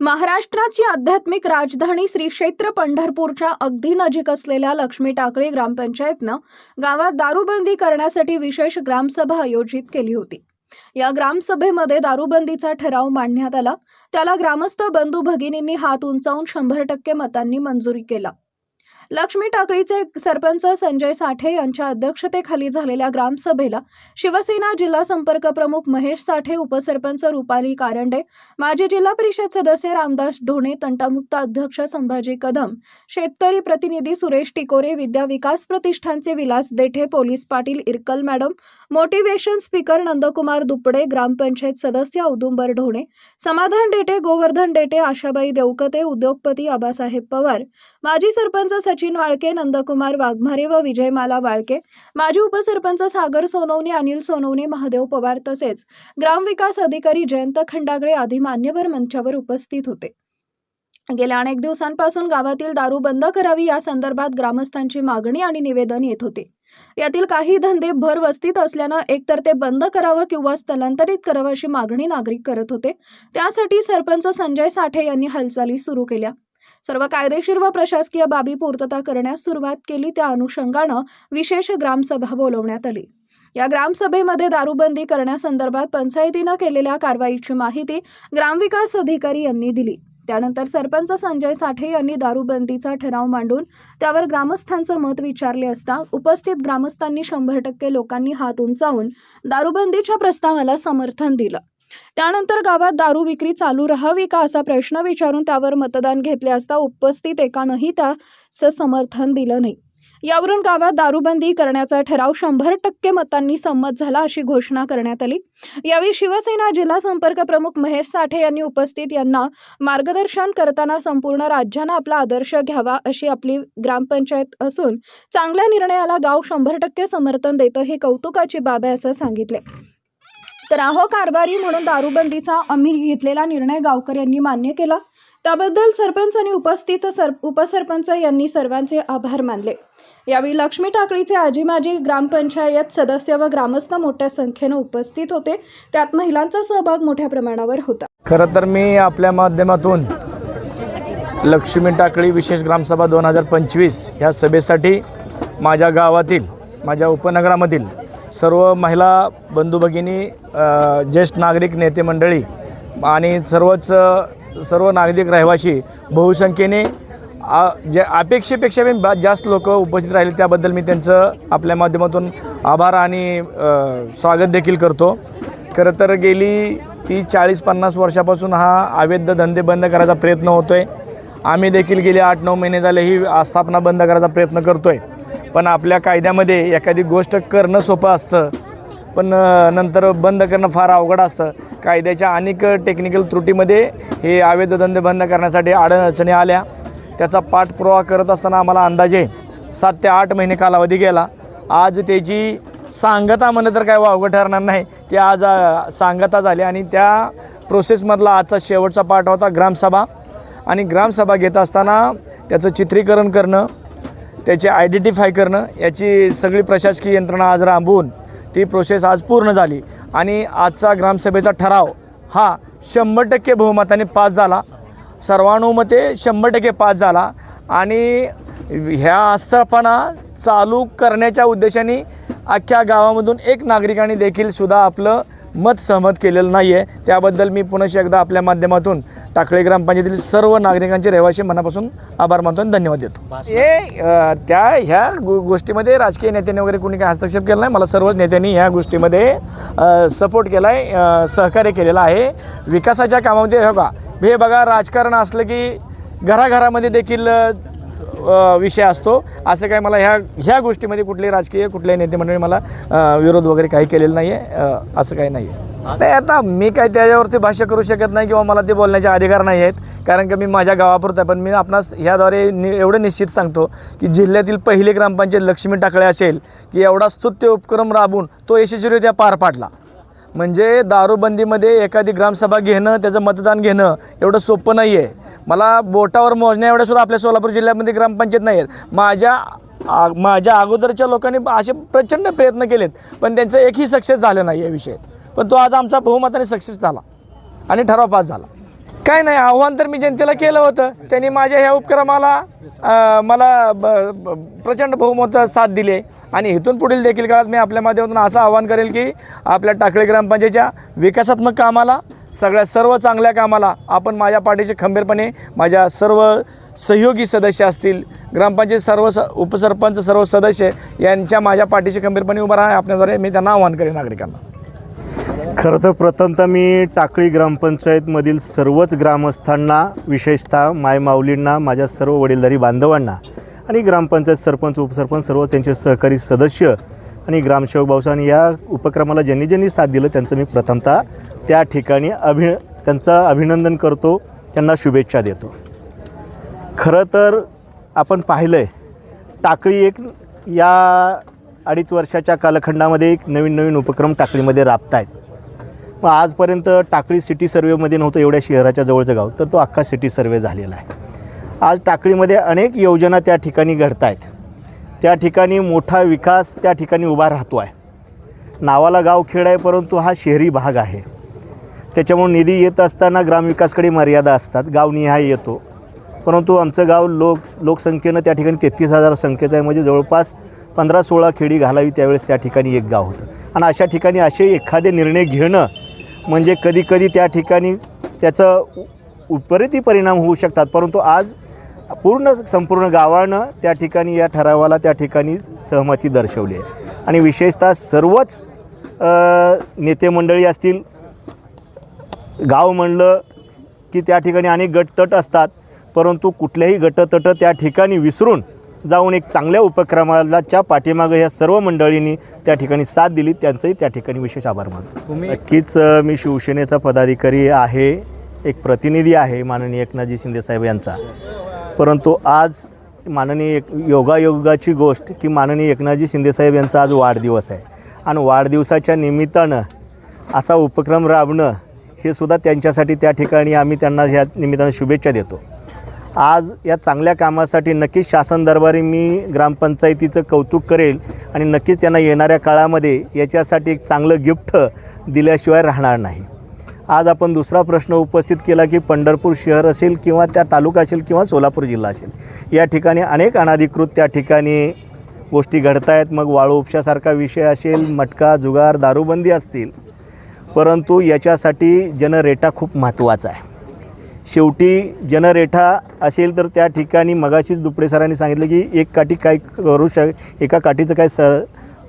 महाराष्ट्राची आध्यात्मिक राजधानी श्री क्षेत्र पंढरपूरच्या अगदी नजीक असलेल्या लक्ष्मी टाकळी ग्रामपंचायतनं गावात दारूबंदी करण्यासाठी विशेष ग्रामसभा आयोजित केली होती. या ग्रामसभेमध्ये दारूबंदीचा ठराव मांडण्यात आला. त्याला ग्रामस्थ बंधू भगिनींनी हात उंचावून शंभर टक्के मतांनी मंजुरी केला. लक्ष्मी टाकळीचे सरपंच संजय साठे यांच्या अध्यक्षतेखाली झालेल्या ग्रामसभेला शिवसेना जिल्हा संपर्क प्रमुख महेश साठे उपसरपंच रुपाली कारंडे माजी जिल्हा परिषद सदस्य रामदास ढोणे तंटामुक्त अध्यक्ष संभाजी कदम शेतकरी प्रतिनिधी सुरेश टिकोरे विद्या विकास प्रतिष्ठानचे Vilas Dethe police Patil Irkal madam motivation speaker Nandkumar Dupade gram panchayat सदस्य औदुंबर ढोणे समाधान डेटे गोवर्धन डेटे आशाबाई देवकते उद्योगपती आबासाहेब पवार माजी सरपंच सचिन वाळके नंदकुमार वाघमारे व विजयमाला वाळके. माजी उपसरपंच सागर सोनवणे अनिल सोनवणे महादेव पवार तसेच ग्रामविकास अधिकारी जयंत खंडागळे आदी मान्यवर मंचावर उपस्थित होते. गेल्या अनेक दिवसांपासून गावातील दारू बंद करावी या संदर्भात ग्रामस्थांची मागणी आणि निवेदन येत होते. यातील काही धंदे भर वस्तीत असल्यानं एकतर ते बंद करावं किंवा स्थलांतरित करावं अशी मागणी नागरिक करत होते. त्यासाठी सरपंच संजय साठे यांनी हालचाली सुरू केल्या. सर्व कायदेशीर व प्रशासकीय बाबी पूर्तता करण्यास सुरुवात केली. त्या अनुषंगानं विशेष ग्रामसभा बोलवण्यात आली. या ग्रामसभेमध्ये दारूबंदी करण्यासंदर्भात पंचायतीनं केलेल्या कारवाईची माहिती ग्रामविकास अधिकारी यांनी दिली. त्यानंतर सरपंच संजय साठे यांनी दारूबंदीचा ठराव मांडून त्यावर ग्रामस्थांचं मत विचारले असता उपस्थित ग्रामस्थांनी शंभर टक्के लोकांनी हात उंचावून दारूबंदीच्या प्रस्तावाला समर्थन दिलं. त्यानंतर गावात दारू विक्री चालू राहावी का असा प्रश्न विचारून त्यावर मतदान घेतले असता उपस्थित एकानंही त्याचं समर्थन दिलं नाही. यावरून गावात दारूबंदी करण्याचा ठराव शंभर टक्के मतांनी संमत झाला अशी घोषणा करण्यात आली. यावेळी शिवसेना जिल्हा संपर्क प्रमुख महेश साठे यांनी उपस्थित यांना मार्गदर्शन करताना संपूर्ण राज्यानं आपला आदर्श घ्यावा अशी आपली ग्रामपंचायत असून चांगल्या निर्णयाला गाव शंभर टक्के समर्थन देतं हे कौतुकाची बाब आहे असं सांगितले तर आहो कारभारी म्हणून दारूबंदीचा आम्ही घेतलेला निर्णय गावकर यांनी मान्य केला. त्याबद्दल सरपंच आणि उपस्थित सर उपसरपंच यांनी सर्वांचे आभार मानले. यावेळी लक्ष्मी टाकळीचे आजी माजी ग्रामपंचायत सदस्य व ग्रामस्थ मोठ्या संख्येनं उपस्थित होते. त्यात महिलांचा सहभाग मोठ्या प्रमाणावर होता. खरं तर मी आपल्या माध्यमातून लक्ष्मी टाकळी विशेष ग्रामसभा दोन हजार पंचवीस ह्या सभेसाठी माझ्या गावातील माझ्या उपनगरामधील सर्व महिला बंधू भगिनी ज्येष्ठ नागरिक नेते मंडळी आणि सर्वच सर्व नागरिक रहिवासी बहुसंख्येने आ जे अपेक्षेपेक्षा मी बा जास्त लोक उपस्थित राहिले त्याबद्दल मी त्यांचं आपल्या माध्यमातून आभार आणि स्वागत देखील करतो. खरं तर गेली ती चाळीस पन्नास वर्षापासून हा अवैध धंदे बंद करायचा प्रयत्न होतो आहे आम्ही देखील गेले आठ नऊ महिने झाले ही आस्थापना बंद करायचा प्रयत्न करतो आहे पण आपल्या कायद्यामध्ये एखादी गोष्ट करणं सोपं असतं. पण नंतर बंद करणं फार अवघड असतं. कायद्याच्या अनेक टेक्निकल त्रुटीमध्ये हे अवैध धंदे बंद करण्यासाठी अडचणी आल्या. त्याचा पाठपुरावा करत असताना आम्हाला अंदाजे सात ते आठ महिने कालावधी गेला. आज त्याची सांगता म्हणलं तर काय वावगं ठरणार नाही. ते आज सांगता झाली आणि त्या प्रोसेसमधला आजचा शेवटचा पाठ होता ग्रामसभा. आणि ग्रामसभा घेत असताना त्याचं चित्रीकरण करणं त्याचे आयडेंटिफाय करणं याची सगळी प्रशासकीय यंत्रणा आज राबवून ती प्रोसेस आज पूर्ण झाली. आणि आजचा ग्रामसभेचा ठराव हा शंभर टक्के बहुमताने पास झाला. सर्वानुमते शंभर टक्के पास झाला. आणि ह्या आस्थापना चालू करण्याच्या उद्देशाने अख्ख्या गावामधून एक नागरिकाने देखील सुद्धा आपलं मत सहमत केलेलं नाही आहे त्याबद्दल मी पुनश्च एकदा आपल्या माध्यमातून टाकळी ग्रामपंचायतीतील सर्व नागरिकांचे रहिवासी मनापासून आभार मानतो आणि धन्यवाद देतो. हे त्या ह्या गो गोष्टीमध्ये राजकीय नेत्यांनी वगैरे कोणी काही हस्तक्षेप केला नाही. मला सर्व नेत्यांनी ह्या गोष्टीमध्ये सपोर्ट केला आहे सहकार्य केलेलं आहे. विकासाच्या कामामध्ये हे बघा हे बघा राजकारण असलं की घराघरामध्ये देखील विषय असतो. असं काय मला ह्या ह्या गोष्टीमध्ये कुठलेही राजकीय कुठल्याही नेते मंडळी मला विरोध वगैरे काही केलेलं नाही आहे असं काही नाही आहे नाही आता मी काय त्याच्यावरती भाष्य करू शकत नाही किंवा मला ते बोलण्याचे अधिकार नाही आहेत. कारण की मी माझ्या गावापुरतं आहे. पण मी आपणास ह्याद्वारे नि एवढं निश्चित सांगतो की जिल्ह्यातील पहिले ग्रामपंचायत लक्ष्मी टाकळे असेल की एवढा स्तुत्य उपक्रम राबून तो यशस्वीरित्या पार पाडला. म्हणजे दारूबंदीमध्ये एखादी ग्रामसभा घेणं त्याचं मतदान घेणं एवढं सोपं नाही आहे मला बोटावर मोजण्या एवढ्या सुद्धा आपल्या सोलापूर जिल्ह्यामध्ये ग्रामपंचायत नाही आहेत माझ्या आ माझ्या अगोदरच्या लोकांनी असे प्रचंड प्रयत्न केलेत पण त्यांचं एकही सक्सेस झालं नाही या विषय. पण तो आज आमचा बहुमताने सक्सेस झाला आणि ठराव पास झाला. काय नाही आव्हान तर मी जनतेला केलं होतं. त्यांनी माझ्या ह्या उपक्रमाला मला ब- ब- प्रचंड बहुमत साथ दिले आणि इथून पुढील देखील काळात मी आपल्या माध्यमातून असं आवाहन करेल की आपल्या टाकळी ग्रामपंचायतच्या विकासात्मक कामाला सगळ्या सर्व चांगल्या कामाला आपण माझ्या पाठीचे खंबीरपणे माझ्या सर्व सहयोगी सदस्य असतील ग्रामपंचायत सर्व स उपसरपंच सर्व सदस्य यांच्या माझ्या पाठीचे खंबीरपणे उभं राहा आपल्याद्वारे मी त्यांना आवाहन करेन नागरिकांना. खरं तर प्रथमतः मी टाकळी ग्रामपंचायतमधील सर्वच ग्रामस्थांना विशेषतः माय माऊलींना माझ्या सर्व वडीलधारी बांधवांना आणि ग्रामपंचायत सरपंच उपसरपंच सर्व त्यांचे सहकारी सदस्य आणि ग्रामसेवक भाऊसाहेब या उपक्रमाला ज्यांनी ज्यांनी साथ दिलं त्यांचं मी प्रथमतः त्या ठिकाणी अभि त्यांचं अभिनंदन करतो त्यांना शुभेच्छा देतो. खरं तर आपण पाहिलं आहे टाकळी एक या अडीच वर्षाच्या कालखंडामध्ये एक नवीन नवीन उपक्रम टाकळीमध्ये राबत आहेत मग आजपर्यंत टाकळी सिटी सर्वेमध्ये नव्हतं एवढ्या शहराच्या जवळचं गाव तर तो अख्खा सिटी सर्वे झालेला आहे. आज टाकळीमध्ये अनेक योजना त्या ठिकाणी घडत आहेत त्या ठिकाणी मोठा विकास त्या ठिकाणी उभा राहतो आहे नावाला गाव खेड आहे परंतु हा शहरी भाग आहे. त्याच्यामुळे निधी येत असताना ग्रामविकासकडे मर्यादा असतात. गावनिहाय येतो. परंतु आमचं गाव लोक लोकसंख्येनं त्या ठिकाणी तेहतीस हजार संख्येचं आहे. म्हणजे जवळपास पंधरा सोळा खेडी घालावी त्यावेळेस त्या ठिकाणी एक गाव होतं. आणि अशा ठिकाणी असे एखादे निर्णय घेणं म्हणजे कधी कधी त्या ठिकाणी त्याचं उ- विपरीतही परिणाम होऊ शकतात. परंतु आज पूर्ण संपूर्ण गावानं त्या ठिकाणी या ठरावाला त्या ठिकाणी सहमती दर्शवली आहे. आणि विशेषतः सर्वच नेते मंडळी असतील गाव म्हणलं की त्या ठिकाणी अनेक गटतट असतात परंतु कुठल्याही गटतट त्या ठिकाणी विसरून जाऊन एक चांगल्या उपक्रमालाच्या पाठीमागं या सर्व मंडळींनी त्या ठिकाणी साथ दिली. त्यांचंही त्या ठिकाणी विशेष आभार मानतो. नक्कीच मी शिवसेनेचा पदाधिकारी आहे एक प्रतिनिधी आहे माननीय एकनाथजी शिंदेसाहेब यांचा. परंतु आज माननीय एक योगायोगाची गोष्ट की माननीय एकनाथजी शिंदेसाहेब यांचा आज वाढदिवस आहे. आणि वाढदिवसाच्या निमित्तानं असा उपक्रम राबणं हे सुद्धा त्यांच्यासाठी त्या ठिकाणी आम्ही त्यांना ह्या निमित्तानं शुभेच्छा देतो. आज या चांगल्या कामासाठी नक्कीच शासन दरबारी मी ग्रामपंचायतीचं कौतुक करेल आणि नक्कीच त्यांना येणाऱ्या काळामध्ये याच्यासाठी एक चांगलं गिफ्ट दिल्याशिवाय राहणार नाही. आज आपण दुसरा प्रश्न उपस्थित केला की पंढरपूर शहर असेल किंवा त्या तालुका असेल किंवा सोलापूर जिल्हा असेल. या ठिकाणी अनेक अनाधिकृत त्या ठिकाणी गोष्टी घडत आहेत मग वाळू उपशासारखा विषय असेल मटका जुगार दारूबंदी असतील. परंतु याच्यासाठी जनरेटा खूप महत्त्वाचा आहे. शेवटी जनरेठा असेल तर त्या ठिकाणी मगाशीच दुपडे सरांनी सांगितलं की एक काठी काय करू शक एका काठीचं काय स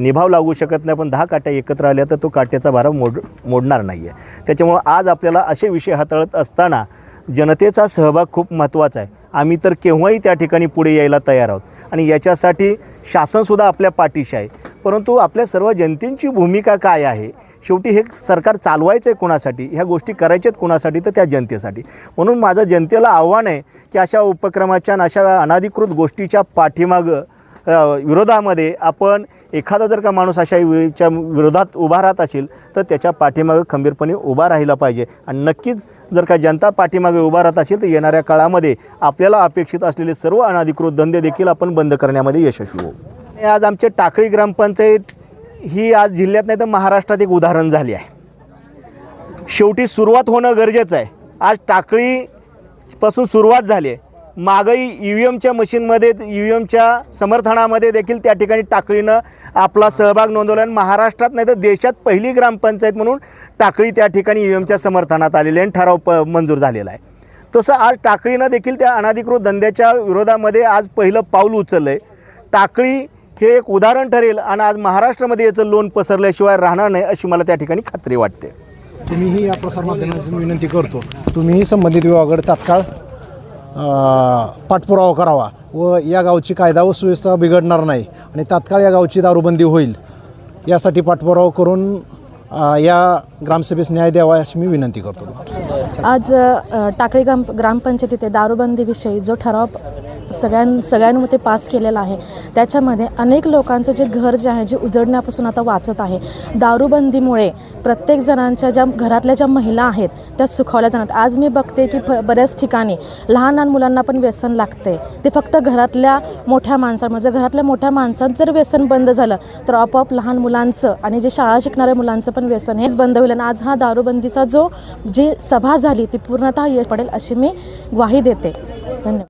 निभाव लागू शकत नाही पण दहा काट्या एकत्र आल्या तर तो काट्याचा भारा मोड मोडणार नाही आहे त्याच्यामुळं आज आपल्याला असे विषय हाताळत असताना जनतेचा सहभाग खूप महत्त्वाचा आहे. आम्ही तर केव्हाही त्या ठिकाणी पुढे यायला तयार आहोत. आणि याच्यासाठी शासनसुद्धा आपल्या पाठीशी आहे. परंतु आपल्या सर्व जनतेची भूमिका काय आहे? शेवटी हे सरकार चालवायचं आहे कोणासाठी? ह्या गोष्टी करायच्यात कोणासाठी? तर त्या जनतेसाठी. म्हणून माझं जनतेला आव्हान आहे की अशा उपक्रमाच्या आणि अशा अनाधिकृत गोष्टीच्या पाठीमागं विरोधामध्ये आपण एखादा जर का माणूस अशा विच्या विरोधात उभा राहत असेल तर त्याच्या पाठीमागे खंबीरपणे उभा राहिला पाहिजे. आणि नक्कीच जर का जनता पाठीमागे उभा राहत असेल तर येणाऱ्या काळामध्ये आपल्याला अपेक्षित असलेले सर्व अनाधिकृत धंदे देखील आपण बंद करण्यामध्ये यशस्वी होऊ. आज आमचे टाकळी ग्रामपंचायत ही आज जिल्ह्यात नाही तर महाराष्ट्रात एक उदाहरण झाली आहे. शेवटी सुरुवात होणं गरजेचं आहे. आज टाकळीपासून सुरुवात झाली आहे. मागही ई व्ही एमच्या मशीनमध्ये ई व्ही एमच्या समर्थनामध्ये देखील त्या ठिकाणी टाकळीनं आपला सहभाग नोंदवला आणि महाराष्ट्रात नाही तर देशात पहिली ग्रामपंचायत म्हणून टाकळी त्या ठिकाणी ई व्ही एमच्या समर्थनात आलेली आहे आणि ठराव प मंजूर झालेला आहे. तसं आज टाकळीनं देखील त्या अनाधिकृत धंद्याच्या विरोधामध्ये आज पहिलं पाऊल उचललं आहे टाकळी हे एक उदाहरण ठरेल आणि आज महाराष्ट्रामध्ये याचं लोन पसरल्याशिवाय राहणार नाही अशी मला त्या ठिकाणी खात्री वाटते. तुम्हीही या प्रसारमाध्यमाची विनंती करतो. तुम्हीही संबंधित विभागाकडे तात्काळ पाठपुरावा करावा व या गावची कायदा व सुव्यवस्था बिघडणार नाही आणि तात्काळ या गावची दारूबंदी होईल यासाठी पाठपुरावा करून या ग्रामसभेस न्याय द्यावा अशी मी विनंती करतो. आज टाकळी ग्राम ग्रामपंचायतीत दारूबंदीविषयी जो ठराव सगळ्यां सगळ्यां सगळ्यांमध्ये पास केलेला आहे. त्याच्यामध्ये अनेक लोकांचं जे घर जे आहे जे उजडण्यापासून आता वाचत आहे दारूबंदीमुळे प्रत्येक जणांच्या ज्या घरातल्या ज्या महिला आहेत त्या सुखावल्या जाणार. आज मी बघते की फ बऱ्याच ठिकाणी लहान लहान मुलांना पण व्यसन लागते ते फक्त घरातल्या मोठ्या माणसां म्हणजे घरातल्या मोठ्या माणसांचं जर व्यसन बंद झालं तर आपोआप लहान मुलांचं आणि जे शाळा शिकणाऱ्या मुलांचं पण व्यसन हेच बंद होईल. आणि आज हा दारूबंदीचा जो जी सभा झाली ती पूर्णतः यश पडेल अशी मी ग्वाही देते. धन्यवाद.